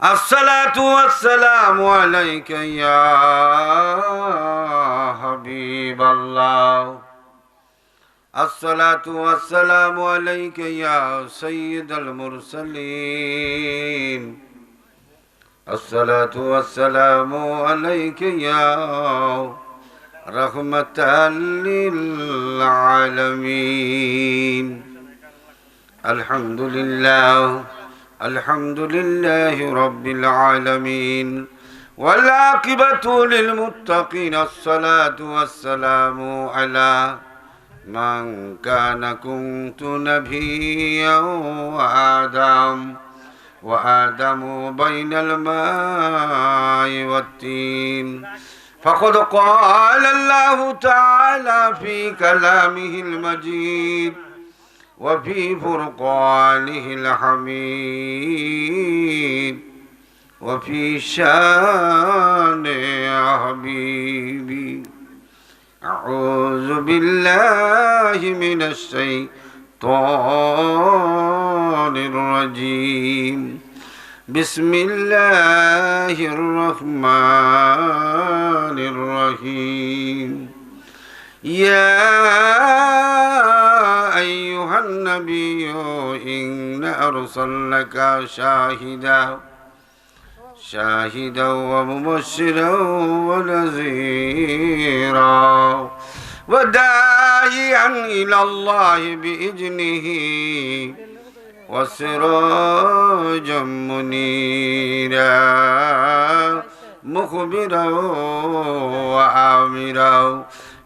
الصلاة والسلام عليك يا حبيب الله. الصلاة والسلام عليك يا سيد المرسلين. الصلاة والسلام عليك يا رحمة للعالمين. الحمد لله الحمد لله رب العالمين والعاقبة للمتقين الصلاة والسلام على من كان كنت نبيا وآدم وآدم بين الماء والتين. فقد قال الله تعالى في كلامه المجيد وفي فرقانه الحميد. وفي شان حبيبي. أعوذ بالله من الشيطان الرجيم. بسم الله الرحمن الرحيم. يا النبي إنا أرسلناك شاهدا شاهدا ومبشرا ونذيرا وداعيا إلى الله بإذنه وسراجا منيرا مخبرا وآمرا.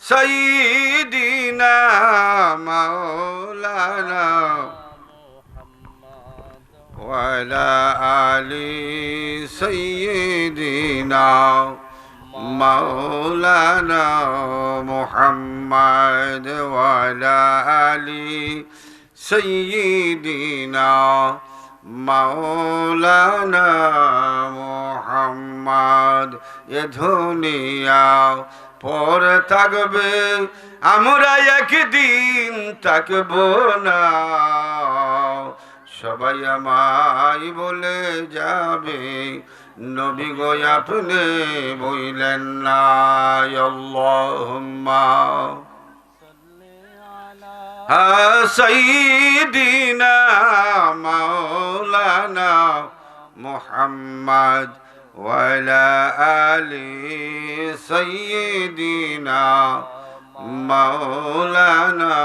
سيدنا مولانا وعلى آل سيدنا مولانا محمد وعلى آل سيدنا মাওলানা মোহাম্মদ, এ ধুনিয়া পরে থাকবে, আমরা একদিন থাকব না। সবাই আমায় বলে যাবে, নবী গো আপনি বইলেন না سيدنا مولانا محمد وعلى آل سيدنا مولانا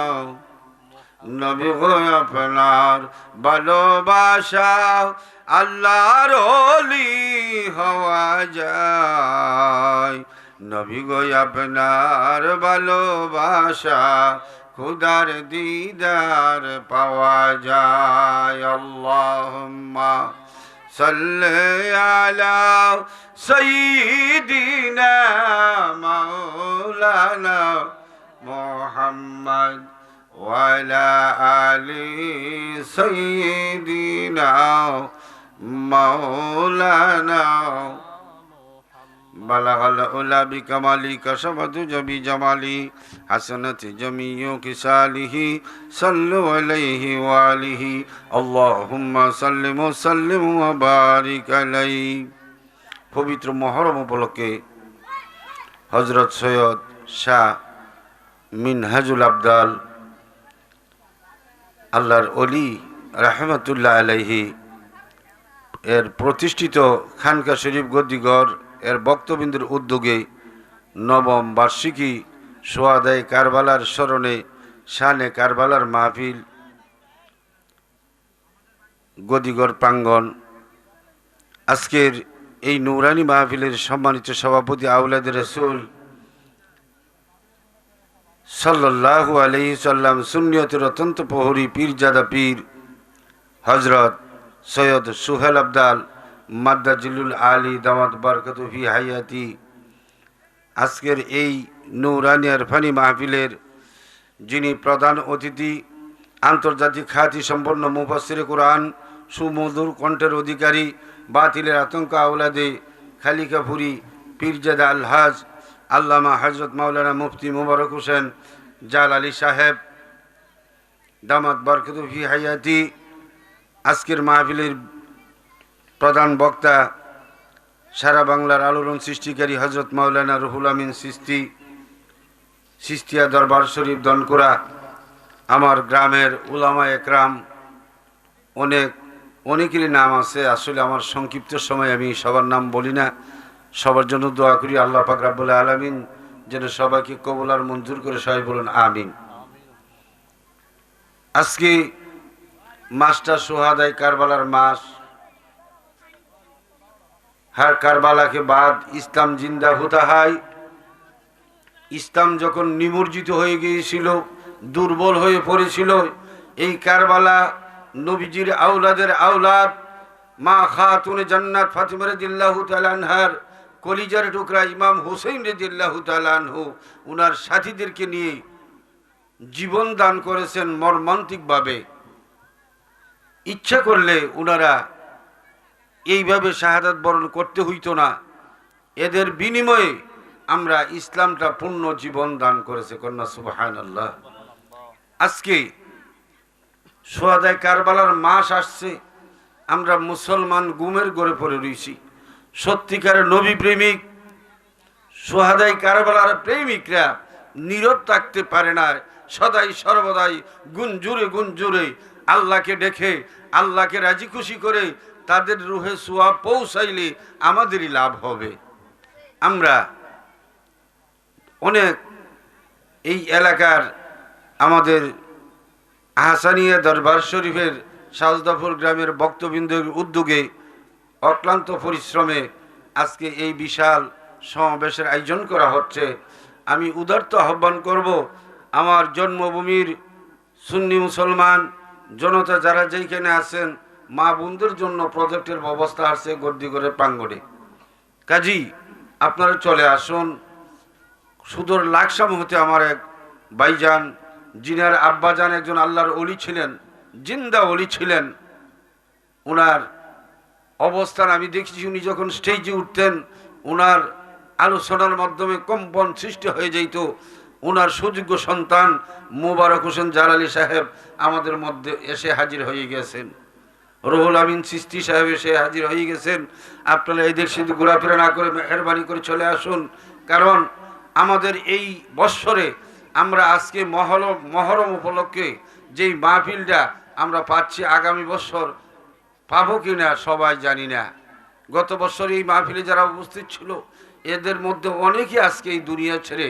নবী গো আপনার ভালোবাসা আল্লাহর অলি হওয়া যায় নবী গো আপনার ভালোবাসা খুদার দিদার পাওয়া যায় আল্লাহুম্মা সাল্লি আলা সাইয়্যিদিনা মাওলানা মুহাম্মদ وعلى آل سيدنا مولانا بلغ العلا بكمالي كشفت جبي جمالي حسنت جميع كساله صلوا عليه وآله اللهم سلم وسلم وبارك عليه পবিত্র মহরম উপলক্ষে হজরত সৈয়দ শাহ মিনহাজুল আবদাল আল্লাহর অলি রাহমাতুল্লাহ আলাইহি এর প্রতিষ্ঠিত খানকা শরীফ গদ্দিগর এর বক্তবিন্দুর উদ্যোগে নবম বার্ষিকী সোয়াদায় কারবালার স্মরণে শানে কারবালার মাহফিল, গদিগর প্রাঙ্গণ। আজকের এই নৌরানি মাহফিলের সম্মানিত সভাপতি আউলাদ রসুল সাল্লাহ আলহি সাল্লাম সুনিয়তের অত্যন্ত প্রহরী পীরজাদা পীর হজরত সৈয়দ সুহেল আবদাল মাদ্দাজিলুল আলী দামাত বরকত ফি হায়াতি। আজকের এই নৌরানিয়ার ফানি মাহফিলের যিনি প্রধান অতিথি, আন্তর্জাতিক খ্যাতি সম্পন্ন মুফাসির কোরআন, সুমধুর কণ্ঠের অধিকারী, বাতিলের আতঙ্ক আওলাদে খালিকাপুরি পীরজাদা আলহাজ, আল্লামা হজরত মাওলানা মুফতি মুবারক হোসেন জাল আলী সাহেব, দামাত বরকতুফি হায়াতি। আজকের মাহফিলের প্রধান বক্তা সারা বাংলার আলোড়ন সৃষ্টিকারী হজরত মাওলানা রুহুল আমিন সিস্তি, সিস্তিয়া দরবার শরীফ দনকুরা আমার গ্রামের উলামা একরাম, অনেক, অনেকেরই নাম আছে, আসলে আমার সংক্ষিপ্ত সময় আমি সবার নাম বলি না। সবার জন্য দোয়া করি, আল্লাহ পাক রাব্বুল আলামিন যেন সবাইকে কবুল আর মঞ্জুর করে সবাই বলুন, আমিন। আজকে মাসটা সোহাদাই কারবালার মাস। হ্যাঁ কারবালাকে বাদ ইসলাম জিন্দা হতে হয় ইসলাম যখন নিমজ্জিত হয়ে গিয়েছিল, দুর্বল হয়ে পড়েছিল, এই কারবালা নবীজির আউলাদের আউলাদ মা খাতুনে জান্নাত ফাতিমা রাদিয়াল্লাহু তাআলা আনহার কলিজার টুকরা ইমাম হুসেইন রাদিয়াল্লাহু তাআলা আনহু, উনার সাথীদেরকে নিয়ে জীবন দান করেছেন মর্মান্তিকভাবে। ইচ্ছা করলে উনারা এইভাবে শাহাদাত বরণ করতে হইতো না। এদের বিনিময়ে আমরা ইসলামটা পূর্ণ জীবন দান করেছে কন্যা সুবাহান আজকে সোয়াদায় কারবালার মাস আসছে, আমরা মুসলমান গুমের গড়ে পড়ে রয়েছি সত্যিকার নবী প্রেমিক সোহাদাই কারবালার প্রেমিকরা নীরব থাকতে পারে না, সদাই সর্বদাই গুণ জুড়ে আল্লাহকে ডেকে, আল্লাহকে রাজি খুশি করে তাদের রুহে সোয়া পৌঁছাইলে আমাদেরই লাভ হবে। আমরা অনেক এই এলাকার আমাদের আহসানিয়া দরবার শরীফের সাজদাফর গ্রামের বক্তবৃন্দের উদ্যোগে অক্লান্ত পরিশ্রমে আজকে এই বিশাল সমাবেশের আয়োজন করা হচ্ছে। আমি উদার্ত আহ্বান করব, আমার জন্মভূমির সুন্নি মুসলমান জনতা যারা যেইখানে আছেন মা বোনদের জন্য প্রজেক্টের ব্যবস্থা আছে গর্দি করে প্রাঙ্গণে। কাজী, আপনারা চলে আসুন। সুদূর লাকসাম হতে আমার এক ভাইজান, জিনার আব্বাজান একজন আল্লাহর অলি ছিলেন, জিন্দা অলি ছিলেন। ওনার অবস্থান আমি দেখছি, উনি যখন স্টেজে উঠতেন ওনার আলোচনার মাধ্যমে কম্পন সৃষ্টি হয়ে যেত ওনার সুযোগ্য সন্তান মোবারক হোসেন জালালি সাহেব আমাদের মধ্যে এসে হাজির হয়ে গেছেন। রুহুল আমিন সৃষ্টি সাহেব এসে হাজির হয়ে গেছেন। আপনারা এই দেশ সেদিক ঘোরাফেরা না করে মেহরবানি করে চলে আসুন। কারণ আমাদের এই বৎসরে আমরা আজকে মহল মহরম উপলক্ষে যেই মাহফিলটা আমরা পাচ্ছি আগামী বছর পাবো কি না সবাই জানি না। গত বছর এই মাহফিলে যারা উপস্থিত ছিল, এদের মধ্যে অনেকে আজকে এই দুনিয়া ছেড়ে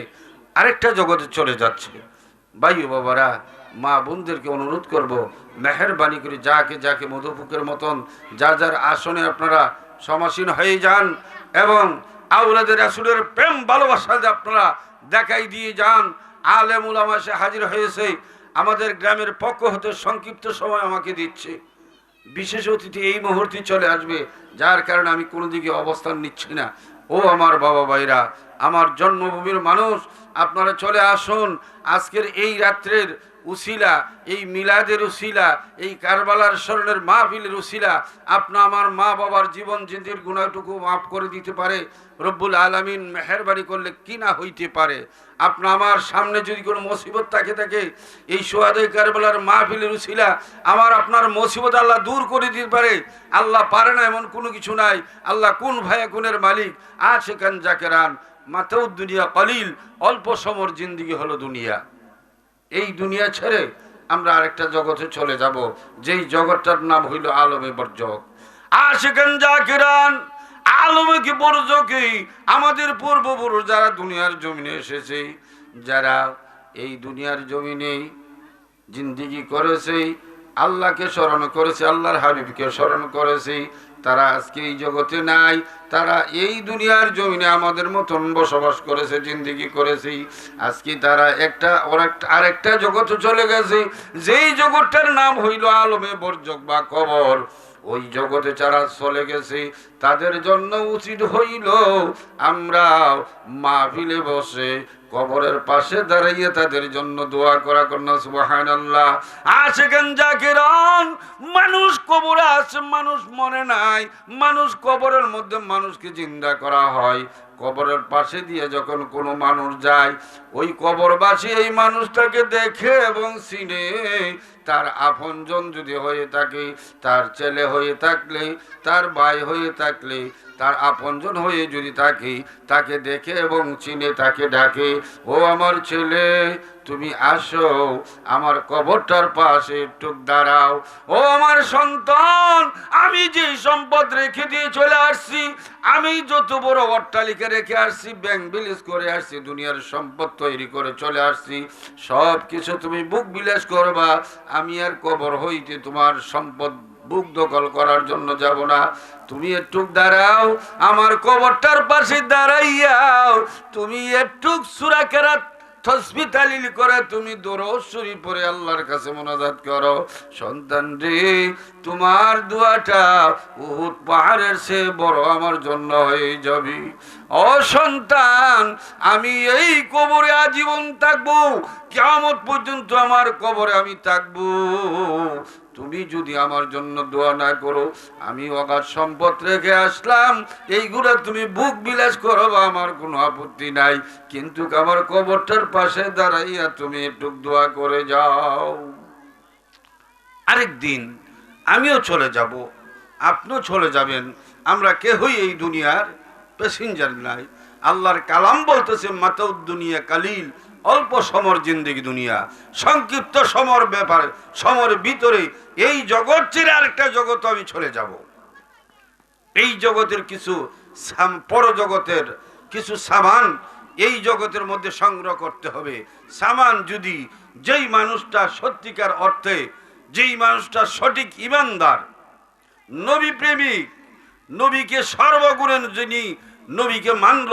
আরেকটা জগতে চলে যাচ্ছে। ভাই বাবারা মা বোনদেরকে অনুরোধ করব, মেহরবানি করে যাকে যাকে মধুপুকের মতন যা যার আসনে আপনারা সমাসীন হয়ে যান এবং আউলাদের আসলের প্রেম ভালোবাসাতে আপনারা দেখাই দিয়ে যান, আলেমুল আমাসে হাজির হয়েছে, আমাদের গ্রামের পক্ষ হতে সংক্ষিপ্ত সময় আমাকে দিচ্ছে। বিশেষ অতিথি এই মুহূর্তে চলে আসবে, যার কারণে আমি কোনো দিকে অবস্থান নিচ্ছি না। ও আমার বাবা ভাইরা, আমার জন্মভূমির মানুষ, আপনারা চলে আসুন। আজকের এই রাত্রের উসিলা, এই মিলাদের উসিলা, এই কারবালার স্মরণের মাহফিলের উসিলা, আপনা আমার মা বাবার জীবন জিন্দির গুণাটুকু মাফ করে দিতে পারে। রব্বুল আলমিন মেহরবানি করলে কি না হইতে পারে? আপনা আমার সামনে যদি কোনো মুসিবত থাকে থাকে, এই সোয়াদে কারবালার মাহফিলের উসিলা আমার আপনার মুসিবত আল্লাহ দূর করে দিতে পারে। আল্লাহ পারে না এমন কোনো কিছু নাই। আল্লাহ কোন ভাইয়া কোনের মালিক? আছে কান জাকেরান মাথাও দুনিয়া কলিল, অল্প সমর জিন্দিগি হলো দুনিয়া। এই দুনিয়া ছেড়ে আমরা আরেকটা জগতে চলে যাব। যেই জগৎটার নাম হইল আলমে বর্জক। আশেখান জাকিরান, আলমে কি বর্জকে? আমাদের পূর্বপুরুষ যারা দুনিয়ার জমিনে এসেছে, যারা এই দুনিয়ার জমিনে জিন্দিগি করেছে আল্লাহকে স্মরণ করেছে, আল্লাহর হাবিবকে স্মরণ করেছে। তারা আজকে এই জগতে নাই, তারা এই দুনিয়ার জমিনে আমাদের মতন বসবাস করেছে, জিন্দিগি করেছি। আজকে তারা একটা আরেকটা জগতে চলে গেছে। যেই জগৎটার নাম হইল আলমে বর্জক বা কবর, ওই জগতে যারা চলে গেছে, তাদের জন্য উচিত হইল আমরা মাহফিলে বসে কবরের পাশে দাঁড়িয়ে তাদের জন্য দোয়া করা কন্যা সুবাহান আল্লাহ আশেখান জাকিরান, মানুষ কবরে আছে মানুষ মনে নাই, মানুষ কবরের মধ্যে মানুষকে জিন্দা করা হয়। কবরের পাশে দিয়ে যখন কোনো মানুষ যায়, ওই কবরবাসী এই মানুষটাকে দেখে এবং চিনে, তার আপনজন যদি হয়ে থাকে, তার ছেলে হয়ে থাকলে, তার ভাই হয়ে থাকলে তার আপনজন হয়ে যদি থাকে, তাকে দেখে এবং চিনে, তাকে ডাকে, ও আমার ছেলে, তুমি আসো, আমার কবরটার পাশে একটু দাঁড়াও। ও আমার সন্তান, আমি যে সম্পদ রেখে দিয়ে চলে আসছি, আমি যত বড় অট্টালিকা রেখে আসছি, ব্যাংক বিলিজ করে আসছি, দুনিয়ার সম্পদ তৈরি করে চলে আসছি সব কিছু তুমি বুক বিলাস করবা, আমি আর কবর হইতে তোমার সম্পদ বুক দখল করার জন্য যাব না। তুমি একটু দাঁড়াও, আমার কবরটার পাশে দাঁড়াইয়াও। তুমি একটু তসবি তালিল করে তুমি পরে আল্লাহর কাছে করো। সন্তান রে, তোমার পাহাড়ের সে বড় আমার হয়ে আমি এই কবরে আজীবন থাকব। কেমন পর্যন্ত আমার কবরে আমি থাকব। তুমি যদি আমার জন্য দোয়া না করো, আমি অগাধ সম্পদ রেখে আসলাম। এইগুলো তুমি বুক বিলাস করো আমার কোনো আপত্তি নাই। কিন্তু আমার কবরটার পাশে দাঁড়াইয়া তুমি একটু দোয়া করে যাও। আরেক দিন আমিও চলে যাব, আপনিও চলে যাবেন। আমরা কেহই এই দুনিয়ার প্যাসেঞ্জার নাই। আল্লাহর কালাম বলতেছে, মাতাউদ দুনিয়া কালিল। অল্প সমর জিন্দিগি দুনিয়া, সংক্ষিপ্ত সমর ব্যাপার, সমর ভিতরে এই জগৎ ছেড়ে আরেকটা জগৎ আমি চলে যাব। এই জগতের কিছু পরজগতের কিছু সামান এই জগতের মধ্যে সংগ্রহ করতে হবে। সামান যদি যেই মানুষটা সত্যিকার অর্থে, যেই মানুষটা সঠিক ইমানদার, নবী প্রেমিক, নবীকে সর্বগুণের যিনি নবীকে মানল।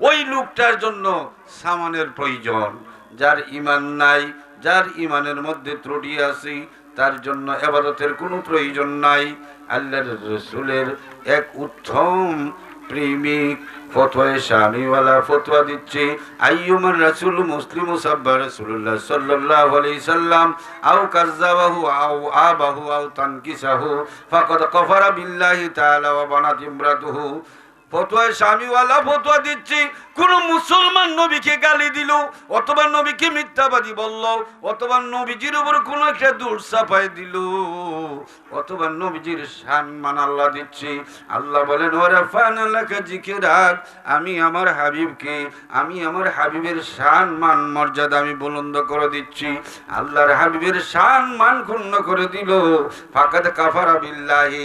ওই লোকটার জন্য সামানের প্রয়োজন। যার ইমান নাই, যার ইমানের মধ্যে ত্রুটি আছে, তার জন্য এবাদতের কোনো প্রয়োজন নাই। আল্লাহর রসুলের এক উত্তম প্রেমিক, ফতোয়া স্বামীওয়ালা ফতোয়া দিচ্ছে, আইয়ুমার রাসূল মুসলিম সাব্বা রাসূলুল্লাহ সাল্লাল্লাহু আলাইহি সাল্লাম, আও কাযাবাহু আও আবাহু, আও তানকিসাহু, ফাকাদ কাফারা বিল্লাহি তাআলা ওয়া বানাত ইমরাতুহু। ফতোয়ায় স্বামীওয়ালা ফতোয়া দিচ্ছি। কোন মুসলমান নবীকে গালি দিল, অথবা নবীকে মিথ্যাবাদী বলল, অথবা নবীজির উপর কোনো একটা দূর চাপাই দিল, অথবা নবীজির সম্মান আল্লাহ দিচ্ছি। আল্লাহ বলেন ওরা ফান আল্লাহকে জিকে রাখ আমি আমার হাবিবকে, আমি আমার হাবিবের শান মান মর্যাদা আমি বুলন্দ করে দিচ্ছি। আল্লাহর হাবিবের শান মান ক্ষুণ্ণ করে দিল। ফাকাদ কাফারা বিল্লাহি।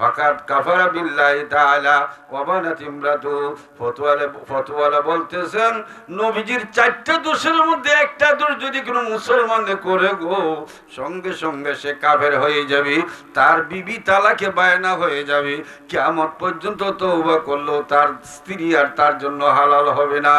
ফাকাত কাফারা বিল্লাহি তাআলা ওয়া বানাত ইমরাতু। ফতোয়ালা ফতোয়ালা বলতেছেন, নবীজির চারটা দোষের মধ্যে একটা দোষ যদি কোনো মুসলমানে করে গো, সঙ্গে সঙ্গে সে কাফের হয়ে যাবে, তার বিবি তালাকে বায়না হয়ে যাবে, কিয়ামত পর্যন্ত তওবা করলেও তার স্ত্রী আর তার জন্য হালাল হবে না।